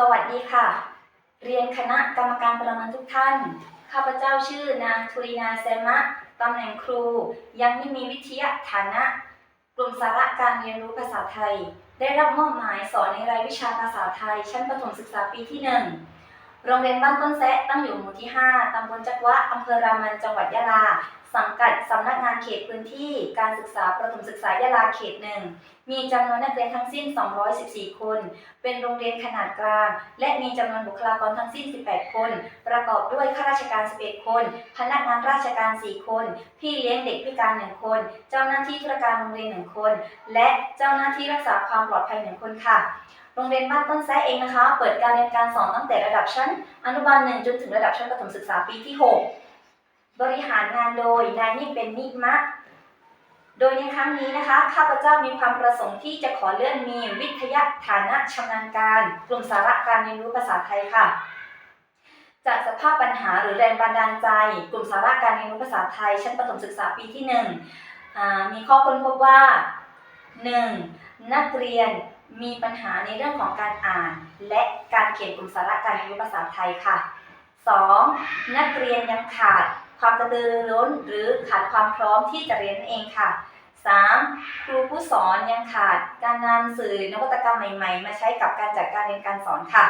สวัสดีค่ะ เรียนคณะกรรมการประเมินทุกท่าน ข้าพเจ้าชื่อนางทุรินาเซมะตำแหน่งครู ยังไม่มีวิทยาฐานะ กลุ่มสาระการเรียนรู้ภาษาไทย ได้รับมอบหมายสอนในรายวิชาภาษาไทย ชั้นประถมศึกษาปีที่ 1 โรงเรียนบ้านต้นแซะตั้งอยู่หมู่ที่ 5 ตำบลจักวะอำเภอรามันจังหวัดยะลา สังกัดสำนักงานเขตพื้นที่การศึกษาประถมศึกษายะลาเขตหนึ่งมีจำนวนนักเรียนทั้งสิ้น 214 คน เป็นโรงเรียนขนาดกลาง และมีจำนวนบุคลากรทั้งสิ้น 18 คน ประกอบด้วยข้าราชการ 11 คน พนักงานราชการ 4 คน พี่เลี้ยงเด็กพิการ 1 คน เจ้าหน้าที่ธุรการโรงเรียน 1 คน และเจ้าหน้าที่รักษาความปลอดภัย 1 คนค่ะโรงเรียนบ้านต้นแซะเองนะคะ เปิดการเรียนการสอนตั้งแต่ระดับชั้น อนุบาล 1 จนถึงระดับชั้นประถมศึกษาปีที่ 6 บริหารงานโดยนายนิเป็นนิมะ โดยในครั้งนี้นะคะ ข้าพเจ้ามีความประสงค์ที่จะขอเลื่อนมีวิทยาฐานะชำนาญการ กลุ่มสาระการเรียนรู้ภาษาไทยค่ะ จากสภาพปัญหาหรือแรงบันดาลใจ กลุ่มสาระการเรียนรู้ภาษาไทย ชั้นประถมศึกษาปีที่หนึ่งมีข้อค้นพบว่า 1. นักเรียนมีปัญหาในเรื่องของการอ่าน และการเขียนกลุ่มสาระการเรียนรู้ภาษาไทยค่ะ 2. นักเรียนยังขาด ความกระตือรือร้นหรือขาดความพร้อมที่จะเรียนนั่นเองค่ะ 3. ครูผู้สอนยังขาดการนำสื่อนวัตกรรมใหม่ ๆ มาใช้กับการจัดการเรียนการสอนค่ะ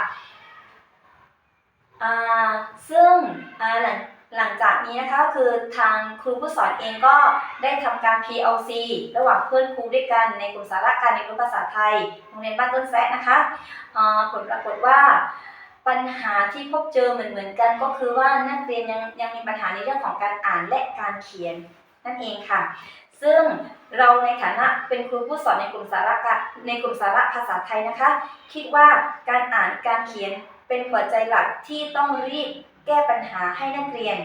ซึ่งหลังหลังจากนี้นะคะก็คือทางครูผู้สอนเองก็ได้ทำการ PLC ระหว่างเพื่อนครูด้วยกันในกลุ่มสาระการเรียนรู้ภาษาไทยโรงเรียนบ้านต้นแซะนะคะผลปรากฏว่า ปัญหาที่พบเจอเหมือนเหมือนๆกันก็คือว่านักเรียนยังยังมีปัญหาในเรื่องของการอ่านและการเขียนนั่นเองค่ะ ซึ่งเราในฐานะเป็นครูผู้สอนในกลุ่มสาระในกลุ่มสาระภาษาไทยนะคะ คิดว่าการอ่านการเขียนเป็นหัวใจหลักที่ต้องรีบแก้ปัญหาให้นักเรียน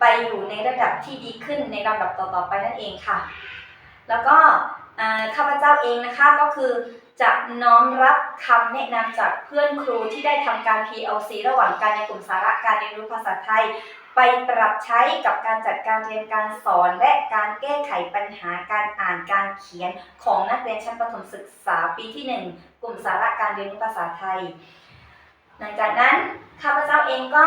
ไปอยู่ในระดับที่ดีขึ้นในลำดับต่อๆไปนั่นเองค่ะ แล้วก็ข้าพเจ้าเองนะคะก็คือ จะน้อมรับคำแนะนำจากเพื่อนครูที่ได้ทำการ PLC ระหว่างการในกลุ่มสาระการเรียนรู้ภาษาไทย ไปปรับใช้กับการจัดการเรียนการสอน และการแก้ไขปัญหาการอ่านการเขียนของนักเรียนชั้นประถมศึกษาปีที่ 1 กลุ่มสาระการเรียนรู้ภาษาไทย หลังจากนั้นข้าพเจ้าเองก็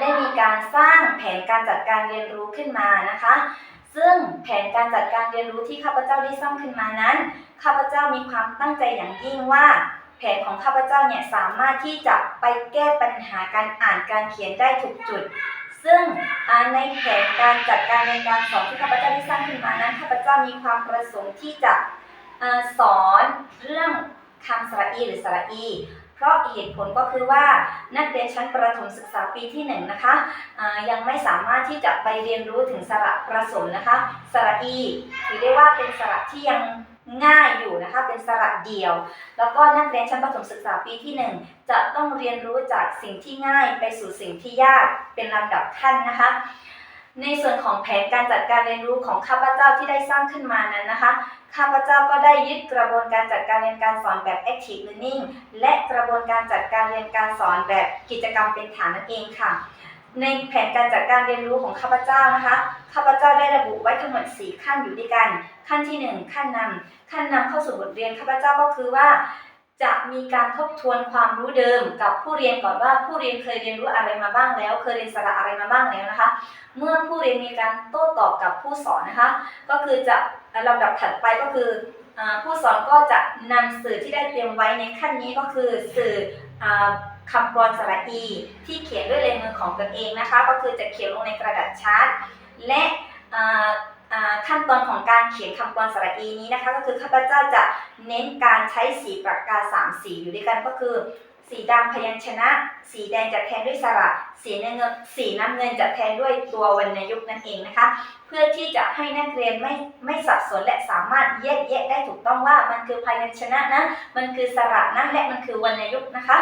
ได้มีการสร้างแผนการจัดการเรียนรู้ขึ้นมานะคะ ซึ่งแผนการจัดการเรียนรู้ที่ข้าพเจ้าได้สร้างขึ้นมานั้น ข้าพเจ้ามีความตั้งใจอย่างยิ่งว่า แผนของข้าพเจ้าเนี่ยสามารถที่จะไปแก้ปัญหาการอ่านการเขียนได้ถูกจุด ซึ่งในแผนการจัดการเรียนการสอนที่ข้าพเจ้าได้สร้างขึ้นมานั้นข้าพเจ้ามีความประสงค์ที่จะสอนเรื่องคำสระอีหรือสระอี ราะเหตุผลก็คือว่านักเรียนชั้นประถมศึกษาปีที่หนึ่งนะคะยังไม่สามารถที่จะไปเรียนรู้ถึงสระประสมนะคะ สระอีถือได้ว่าเป็นสระที่ยังง่ายอยู่นะคะเป็นสระเดียว แล้วก็นักเรียนชั้นประถมศึกษาปีที่หนึ่งจะต้องเรียนรู้จากสิ่งที่ง่ายไปสู่สิ่งที่ยากเป็นลำดับขั้นนะคะ ในส่วนของแผนการจัดการเรียนรู้ของข้าพเจ้าที่ได้สร้างขึ้นมานั้นนะคะ ข้าพเจ้าก็ได้ยึดกระบวนการจัดการเรียนการสอนแบบ active learning และกระบวนการจัดการเรียนการสอนแบบกิจกรรมเป็นฐานนั่นเองค่ะ ในแผนการจัดการเรียนรู้ของข้าพเจ้านะคะ ข้าพเจ้าได้ระบุไว้ทั้งหมด 4 ขั้นอยู่ด้วยกัน ขั้นที่ 1 ขั้นนำขั้นนำเข้าสู่บทเรียนข้าพเจ้าก็คือว่า จะมีการทบทวนความรู้เดิมกับผู้เรียนก่อนว่าผู้เรียนเคยเรียนรู้อะไรมาบ้างแล้ว เคยเรียนสาระอะไรมาบ้างแล้วนะคะ เมื่อผู้เรียนมีการโต้ตอบกับผู้สอนนะคะ ก็คือจะลำดับถัดไปก็คืออผู้สอนก็จะนำสื่อที่ได้เตรียมไว้ในขั้นนี้ก็คือสื่ออาคำกรอนสระอีที่เขียนด้วยลายมือของตนเองนะคะ ก็คือจะเขียนลงในกระดาษชาร์ตและ ขั้นตอนของการเขียนคำกรอนสระอีนี้นะคะ ก็คือข้าพเจ้าจะเน้นการใช้สีปากกาสามสีอยู่ด้วยกันก็คือ สีดำพยัญชนะ สีแดงจะแทนด้วยสระสีเงินสีน้ำเงินจะแทนด้วยตัววรรณยุกต์นั่นเองนะคะ เพื่อที่จะให้นักเรียนไม่ไม่สับสนและสามารถแยกแยะได้ถูกต้องว่ามันคือพยัญชนะนะมันคือสระนะและมันคือวรรณยุกต์นะคะ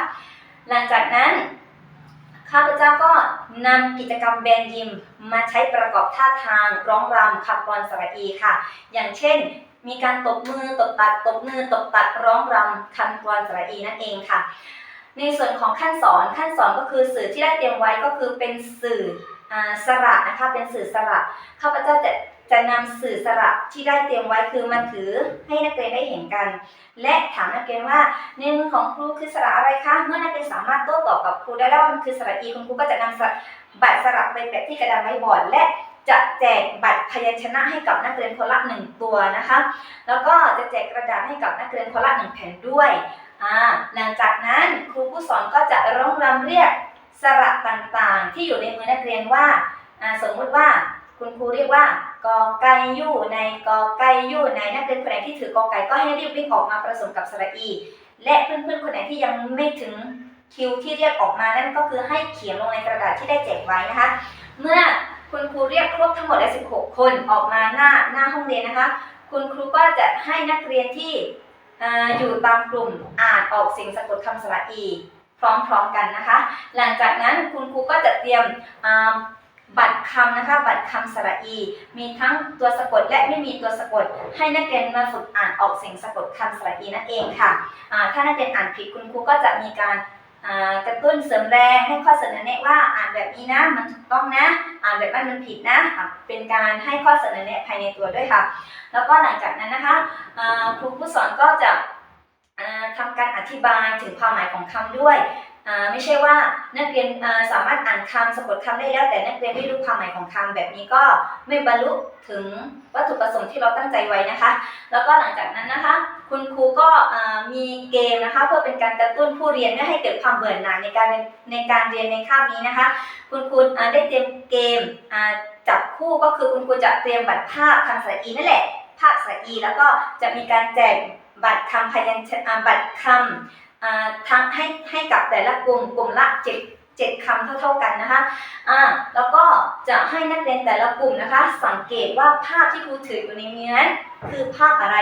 หลังจากนั้น ข้าพเจ้าก็นำกิจกรรมแบนยิมมาใช้ประกอบท่าทางร้องรำขับกรอนสระอีค่ะ อย่างเช่น มีการตบมือตบตัดตบมือตบตัดร้องรำคำกรอนสระอีนั่นเองค่ะ ในส่วนของขั้นสอนขั้นสอนก็คือสื่อที่ได้เตรียมไว้ก็คือเป็นสื่ออสระนะคะเป็นสื่อสระข้าพเจ้าจะ จะนำสื่อสระที่ได้เตรียมไว้คือมาถือให้นักเรียนได้เห็นกัน และถามนักเรียนว่าในมือของครูคือสระอะไรคะเมื่อนักเรียนสามารถโต้ตอบกับครูได้แล้วว่ามันคือสระอีคุณครูก็จะนำสระบัตรสระไปแปะที่กระดานไม้บอร์ดและจะแจกบัตรพยัญชนะให้กับนักเรียนคนละหนึ่งตัวนะคะ แล้วก็จะแจกกระดาษให้กับนักเรียนคนละหนึ่งแผ่นด้วย หลังจากนั้นครูผู้สอนก็จะร้องรำเรียกสระต่างๆ ที่อยู่ในมือนักเรียนว่าอ่าสมมุติว่า คุณครูเรียกว่ากอไก่ยู่ในกอไก่ยู่ในนักเรียนคนไหนที่ถือกอไก่ก็ให้รีบวิ่งออกมาผสมกับสระอี และเพื่อนๆคนไหนที่ยังไม่ถึงคิวที่เรียกออกมานั่นก็คือให้เขียนลงในกระดาษที่ได้แจกไว้นะคะ เมื่อคุณครูเรียกครบทั้งหมดแล้ว16 คนออกมาหน้าหน้าห้องเรียนนะคะ คุณครูก็จะให้นักเรียนที่ออยู่ตามกลุ่มอ่านออกเสียงสะกดคำสระอี พร้อมๆกันนะคะ หลังจากนั้นคุณครูก็จะเตรียม บัตรคำนะคะบัตรคำสระอี มีทั้งตัวสะกดและไม่มีตัวสะกด ให้นักเรียนมาฝึกอ่านออกเสียงสะกดคำสระอีนั่นเองค่ะถ้านักเรียนอ่านผิดคุณครูก็จะมีการกระตุ้นเสริมแรงให้ข้อเสนอแนะว่าอ่านแบบนี้นะมันถูกต้องนะ อ่านแบบนั้นมันผิดนะะเป็นการให้ข้อเสนอแนะภายในตัวด้วยค่ะ แล้วก็หลังจากนั้นนะคะอ่าครูผู้สอนก็จะอ่าทำการอธิบายถึงความหมายของคำด้วย ไม่ใช่ว่านักเรียนสามารถอ่านคำสะกดคำได้แล้ว แต่นักเรียนไม่รู้ความหมายของคำแบบนี้ก็ไม่บรรลุถึงวัตถุประสงค์ที่เราตั้งใจไว้นะคะ แล้วก็หลังจากนั้นนะคะ คุณครูก็มีเกมนะคะ เพื่อเป็นการกระตุ้นผู้เรียนไม่ให้เกิดความเบื่อหน่ายในการในการเรียนในคาบนี้นะคะ คุณครูได้เตรียมเกมจับคู่ก็คือคุณครูจะเตรียมบัตรภาพคำสระอีนั่นแหละภาคสระอี แล้วก็จะมีการแจกบัตรคำพยัญชนะบัตรคำ ทั้งให้ให้กับแต่ละกลุ่มกลุ่มละเจ็ดเจ็ดคำเท่าๆกันนะคะอ่าแล้วก็จะให้นักเรียนแต่ละกลุ่มนะคะ สังเกตว่าภาพที่ครูถืออยู่ในนี้นั้นคือภาพอะไร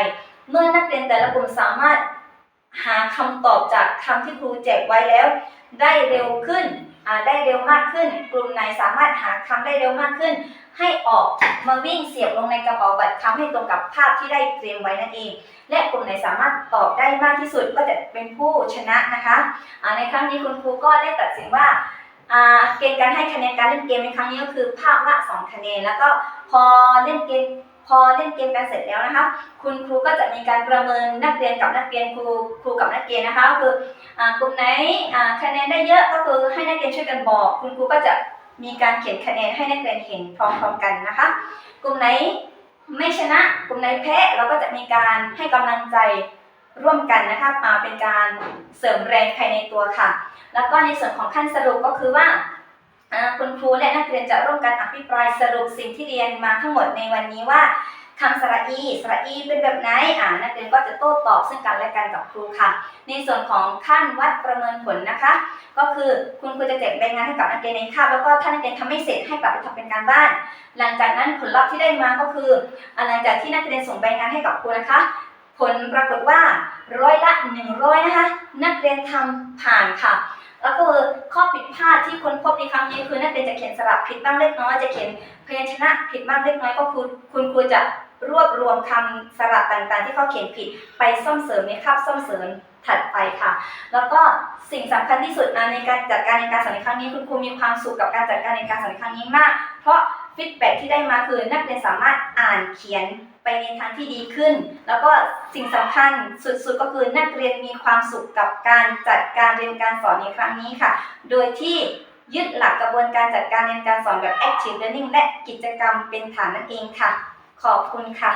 เมื่อนักเรียนแต่ละกลุ่มสามารถหาคำตอบจากคำที่ครูแจกไว้แล้ว ได้เร็วขึ้น ได้เร็วมากขึ้น กลุ่มไหนสามารถหาคำได้เร็วมากขึ้น ให้ออกมาวิ่งเสียบลงในกระเป๋าบัตรคำให้ตรงกับภาพที่ได้เตรียมไว้นั่นเอง และกลุ่มไหนสามารถตอบได้มากที่สุดก็จะเป็นผู้ชนะนะคะอ่าในครั้งนี้คุณครูก็ได้ตัดสินว่าอ่าเกณฑ์การให้คะแนนการเล่นเกมในครั้งนี้ก็คือภาพละ2คะแนนแล้วก็พอเล่นเกม พอเล่นเกมกันเสร็จแล้วนะคะ คุณครูก็จะมีการประเมินนักเรียนกับนักเรียนครูครูกับนักเรียนนะคะก็คือกลุ่มไหนคะแนนได้เยอะก็คือให้นักเรียนช่วยกันบอก คุณครูก็จะมีการเขียนคะแนนให้นักเรียนเห็นพร้อมๆกันนะคะ กลุ่มไหนไม่ชนะกลุ่มไหนแพ้เราก็จะมีการให้กำลังใจร่วมกันนะคะมาเป็นการเสริมแรงภายในตัวค่ะ แล้วก็ในส่วนของขั้นสรุปก็คือว่า คุณครูและนักเรียนจะร่วมกันอภิปรายสรุปสิ่งที่เรียนมาทั้งหมดในวันนี้ว่าคำสระอี สระอีเป็นแบบไหน อ่า นักเรียนก็จะโต้ตอบซึ่งกันและกันกับครูค่ะ ในส่วนของขั้นวัดประเมินผลนะคะ ก็คือคุณครูจะแจกใบงานให้กับนักเรียนในคาบแล้วก็ถ้านักเรียนทำไม่เสร็จให้กลับไปทำเป็นการบ้าน หลังจากนั้นผลลัพธ์ที่ได้มาก็คืออ่าหลังจากที่นักเรียนส่งใบงานให้กับครูนะคะ ผลปรากฏว่าร้อยละ100นะคะ นักเรียนทำผ่านค่ะ แล้วก็ข้อผิดพลาดที่ค้นพบในครั้งนี้คือนักเรียนจะเขียนสระผิดบ้างเล็กน้อยจะเขียนพยัญชนะผิดบ้างเล็กน้อยก็คือคุณครูจะรวบรวมคำสระต่างๆ ที่เขาเขียนผิดไปซ่อมเสริมในคาบซ่อมเสริมถัดไปค่ะ แล้วก็สิ่งสำคัญที่สุดนะในการจัดการในการสอนในครั้งนี้ คุณครูมีความสุขกับการจัดการในการสอนในครั้งนี้มาก เพราะ ฟีดแบ็ที่ได้มาคือนักเรียนสามารถอ่านเขียนไปในทางที่ดีขึ้น แล้วก็สิ่งสำคัญสุดๆก็คือนักเรียนมีความสุขกับการจัดการเรียนการสอนในครั้งนี้ค่ะ โดยที่ยึดหลักกระบวนการจัดการเรียนการสอนแบบ active learning และกิจกรรมเป็นฐานนั่นเองค่ะ ขอบคุณค่ะ